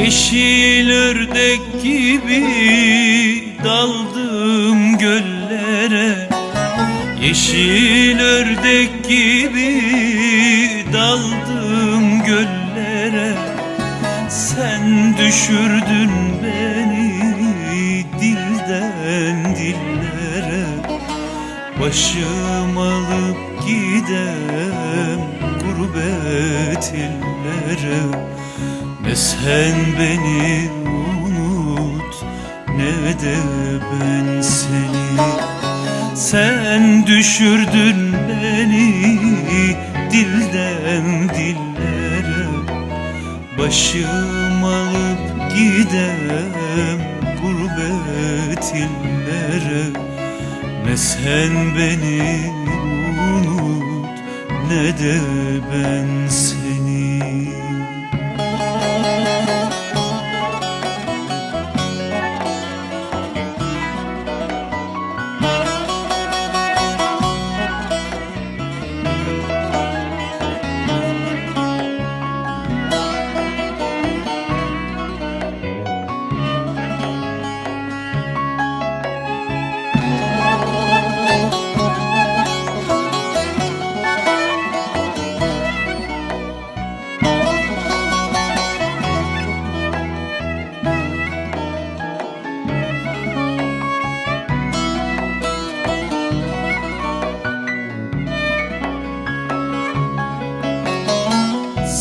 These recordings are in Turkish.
Yeşil ördek gibi daldım göllere. Yeşil ördek gibi daldım göllere. Sen düşürdün beni dilden dillere. Başım alıp gidem gurbet illere Ne sen beni unut ne de ben seni. Sen düşürdün beni dilden dillere. Başım alıp gidem gurbet illere. Ne sen beni unut ne de ben seni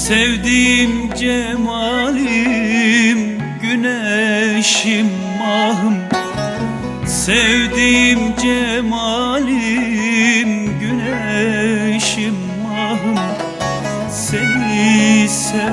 Sevdiğim cemalim, güneşim, mahım Sevdiğim cemalim, güneşim, mahım Seni sever